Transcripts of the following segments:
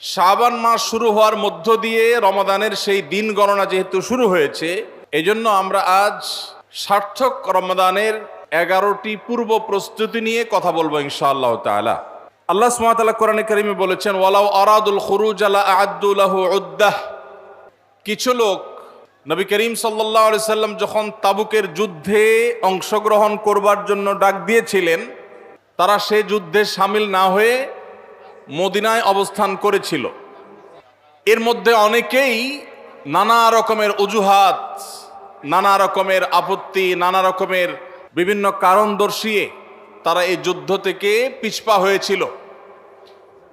শাবান মাস শুরু হওয়ার মধ্য দিয়ে রমাদানের সেই দিন গণনা যেহেতু শুরু হয়েছে, এজন্য আমরা আজ সার্থক রমাদানের এগারোটি পূর্ব প্রস্তুতি নিয়ে কথা বলব ইনশাআল্লাহ তাআলা। আল্লাহ সুবহানাহু কোরআনে কারিমে বলেছেন, ওয়ালাউ আরাদুল খুরুজ আলা আ'আদ্দুলাহু উদ্দাহ। কিছু লোক নবী করিম সাল্লাহ সাল্লাম যখন তাবুকের যুদ্ধে অংশগ্রহণ করবার জন্য ডাক দিয়েছিলেন, তারা সে যুদ্ধে সামিল না হয়ে মদিনায় অবস্থান করেছিল। এর মধ্যে অনেকেই নানা রকমের অজুহাত, নানা রকমের আপত্তি, নানা রকমের বিভিন্ন কারণ দর্শিয়ে তারা এই যুদ্ধ থেকে পিছপা হয়েছিল।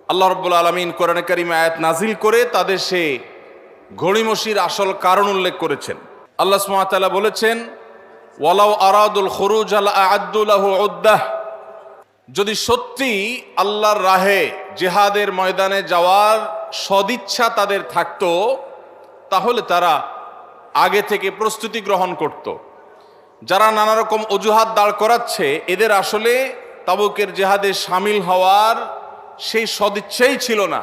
আল্লাহ রব্বুল আলমিন কোরআন করিম আয়াত নাজিল করে তাদের সে ঘড়িমসির আসল কারণ উল্লেখ করেছেন। আল্লাহ সুমাতালা বলেছেন, ওয়ালাউ আরাদুল খরুজ আল আদুল্লাহ উদ্দাহ। যদি সত্যি আল্লাহর রাহে জেহাদের ময়দানে যাওয়ার সদিচ্ছা তাদের থাকতো, তাহলে তারা আগে থেকে প্রস্তুতি গ্রহণ করত। যারা নানা রকম অজুহাত দাঁড় করাচ্ছে, এদের আসলে তাবুকের জেহাদে সামিল হওয়ার সেই সদিচ্ছাই ছিল না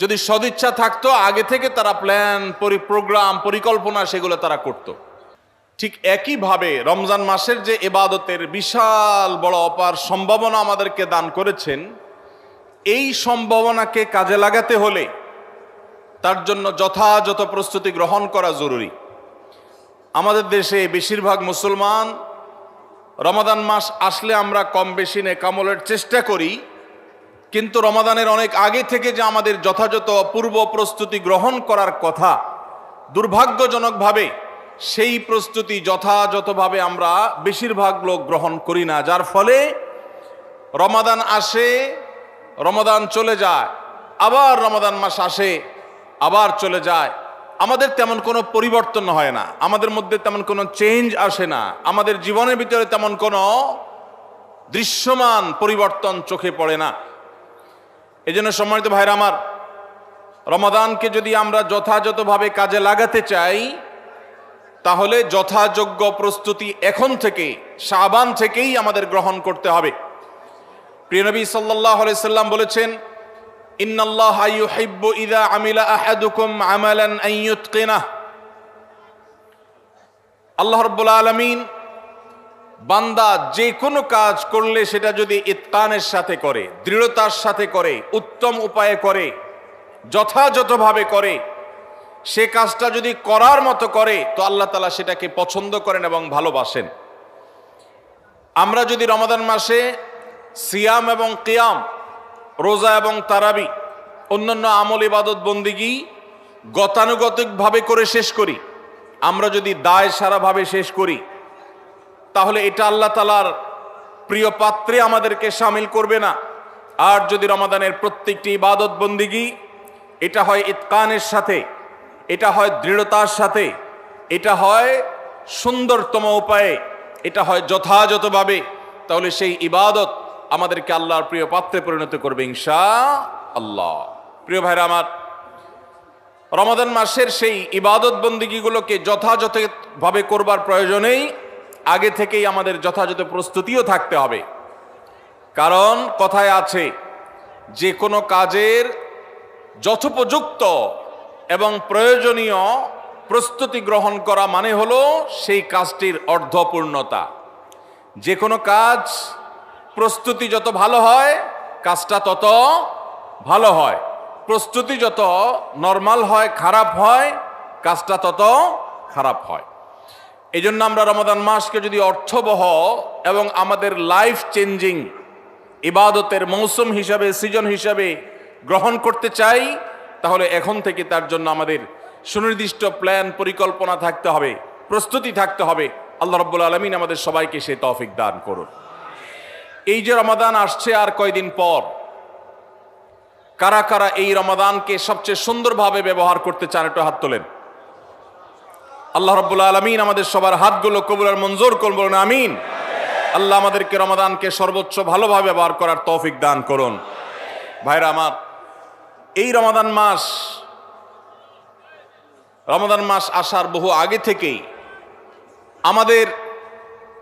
যদি সদিচ্ছা থাকতো, আগে থেকে তারা প্ল্যান পরি প্রোগ্রাম পরিকল্পনা সেগুলো তারা করতো ঠিক একইভাবে রমজান মাসের যে এবাদতের বিশাল বড় অপার সম্ভাবনা আমাদেরকে দান করেছেন, এই সম্ভাবনাকে কাজে লাগাতে হলে তার জন্য যথাযথ প্রস্তুতি গ্রহণ করা জরুরি। আমাদের দেশে বেশিরভাগ মুসলমান রমাদান মাস আসলে আমরা কম বেশি নেকামলের চেষ্টা করি, কিন্তু রমাদানের অনেক আগে থেকে যে আমাদের যথাযথ পূর্ব প্রস্তুতি গ্রহণ করার কথা দুর্ভাগ্যজনকভাবে সেই প্রস্তুতি যথাযথভাবে আমরা বেশিরভাগ লোক গ্রহণ করি না, যার ফলে রমাদান আসে, রমাদান চলে যায়, আবার রমাদান মাস আসে, আবার চলে যায়। আমাদের তেমন কোনো পরিবর্তন হয় না, আমাদের মধ্যে তেমন কোনো চেঞ্জ আসে না, আমাদের জীবনের ভিতরে তেমন কোনো দৃশ্যমান পরিবর্তন চোখে পড়ে না। এই জন্য সম্মানিত ভাইরা আমার, রমাদানকে যদি আমরা যথাযথভাবে কাজে লাগাতে চাই তাহলে যথাযোগ্য প্রস্তুতি এখন থেকে সাবান থেকেই আমাদের গ্রহণ করতে হবে। প্রিয়নবী সাল্লাহ সাল্লাম বলেছেন, ইন্নাল্লাহ ইউহিব্বু ইদা আমিলা আহাদুকুম আমালান আন ইউতকিনাহ আল্লাহ আলামিন বান্দা যে কোনো কাজ করলে সেটা যদি ইতকানের সাথে করে, দৃঢ়তার সাথে করে, উত্তম উপায়ে করে, যথাযথভাবে করে সে কাজটা যদি করার মতো করে, তো আল্লাহ তালা সেটাকে পছন্দ করেন এবং ভালোবাসেন। আমরা যদি রমাদান মাসে সিয়াম এবং কিয়াম, রোজা এবং তারাবি, অন্যান্য আমল ইবাদত বন্দিগি গতানুগতিকভাবে করে শেষ করি, আমরা যদি দায় সারাভাবে শেষ করি, তাহলে এটা আল্লাহ তালার প্রিয় পাত্রে আমাদেরকে সামিল করবে না। আর যদি রমাদানের প্রত্যেকটি ইবাদত বন্দিগি, এটা হয় ইতকানের সাথে এটা হয় দৃঢ়তার সাথে, এটা হয় সুন্দরতম উপায়ে, এটা হয় যথাযথভাবে। তাহলে সেই ইবাদত আমাদেরকে আল্লাহর প্রিয় পাত্রে পরিণত করবে ইনশা আল্লাহ প্রিয় ভাইরা আমার, রমাদান মাসের সেই ইবাদত বন্দিগিগুলোকে যথাযথভাবে করবার প্রয়োজনেই আগে থেকেই আমাদের যথাযথ প্রস্তুতিও থাকতে হবে। কারণ কথায় আছে, যে কোনো কাজের যথোপযুক্ত এবং প্রয়োজনীয় প্রস্তুতি গ্রহণ করা মানে হলো সেই কাজটির অর্ধপূর্ণতা। যে কোনো কাজ প্রস্তুতি যত ভালো হয়, কাজটা তত ভালো হয়। প্রস্তুতি যত নর্মাল হয়, খারাপ হয়, কাজটা তত খারাপ হয়। এই জন্য আমরা রমাদান মাসকে যদি অর্থবহ এবং আমাদের লাইফ চেঞ্জিং ইবাদতের মৌসুম হিসাবে সিজন হিসাবে গ্রহণ করতে চাই তাহলে এখন থেকে তার জন্য আমাদের সুনির্দিষ্ট প্ল্যান পরিকল্পনা থাকতে হবে, প্রস্তুতি থাকতে হবে। আল্লাহ রব্বুল আলমিন আমাদের সবাইকে সে তৌফিক দান করুন। এই যে রমাদান আসছে আর কয়দিন পর, কারা কারা এই রমাদানকে সবচেয়ে সুন্দরভাবে ব্যবহার করতে চান একটু হাত তোলেন। আল্লাহ রব্বুল আলমিন আমাদের সবার হাতগুলো কবুল আর মঞ্জুর করবেন আমিন। আল্লাহ আমাদেরকে রমাদানকে সর্বোচ্চ ভালোভাবে ব্যবহার করার তৌফিক দান করুন। ভাইরা আমার এই রমাদান মাস রমাদান মাস আসার বহু আগে থেকেই আমাদের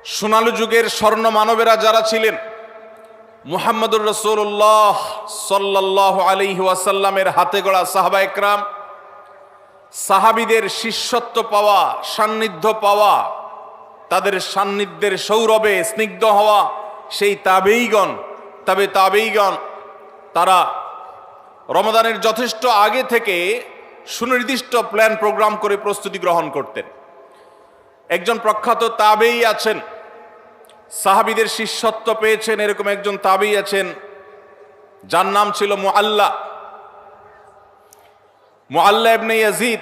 সোনালু যুগের স্বর্ণ মানবেরা যারা ছিলেন, মুহাম্মদুর রসুল্লাহ সাল্লাহ আলী ওয়াসাল্লামের হাতে গড়া সাহাবা একরাম, সাহাবিদের শিষ্যত্ব পাওয়া, সান্নিধ্য পাওয়া, তাদের সান্নিধ্যের সৌরভে স্নিগ্ধ হওয়া সেই তাবেইগণ, তবে তাবেইগণ তারা রমাদানের যথেষ্ট আগে থেকে সুনির্দিষ্ট প্ল্যান প্রোগ্রাম করে প্রস্তুতি গ্রহণ করতেন। একজন প্রখ্যাত তাবেই আছেন, সাহাবিদের শিষ্যত্ব পেয়েছেন, এরকম একজন তাবেই আছেন, যার নাম ছিল মুআল্লা। মুআল্লা ইবনে ইয়াজিদ,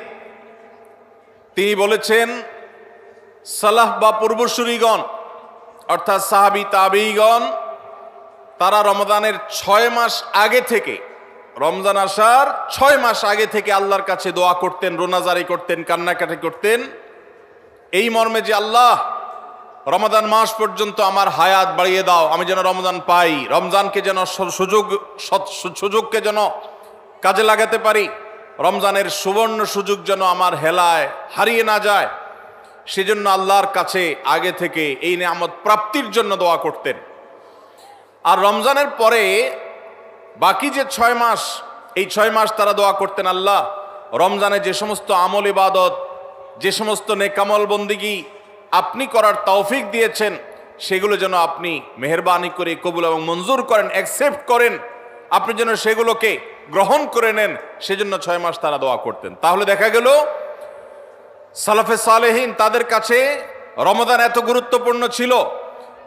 তিনি বলেছেন, সালাহ বা পূর্বসূরিগণ, অর্থাৎ সাহাবি তাবেইগণ, তারা রমজানের ছয় মাস আগে থেকে রমজান আসার ছয় মাস আগে থেকে আল্লাহর কাছে দোয়া করতেন রোনাজারি করতেন, কান্নাকাটি করতেন। এই মর্মে যে আল্লাহ রমাদান মাস পর্যন্ত আমার হায়াত বাড়িয়ে দাও, আমি যেন রমজান পাই, রমজানকে যেন সুযোগ সুযোগকে যেন কাজে লাগাতে পারি, রমজানের সুবর্ণ সুযোগ যেন আমার হেলায় হারিয়ে না যায়, সেজন্য আল্লাহর কাছে আগে থেকে এই নিয়ামত প্রাপ্তির জন্য দোয়া করতেন। আর রমজানের পরে বাকি যে ছয় মাস, এই ছয় মাস তারা দোয়া করতেন আল্লাহ। রমজানে যে সমস্ত আমল ইবাদত, যে সমস্ত নেকামল বন্দিগি আপনি করার তৌফিক দিয়েছেন, সেগুলো যেন আপনি মেহরবানি করে কবুল এবং মঞ্জুর করেন অ্যাকসেপ্ট করেন। আপনি যেন সেগুলোকে গ্রহণ করে নেন, সেজন্য ছয় মাস তারা দোয়া করতেন। তাহলে দেখা গেল, সালাফে সালেহীন তাদের কাছে রমজান এত গুরুত্বপূর্ণ ছিল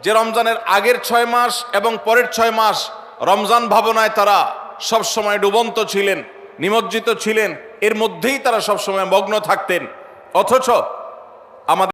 যে রমজানের আগের ছয় মাস এবং পরের ছয় মাস রমজান ভাবনায় তারা সব সময় ডুবন্ত ছিলেন, নিমজ্জিত ছিলেন। এর মধ্যেই তারা সব সময় মগ্ন থাকতেন। অথচ আমাদের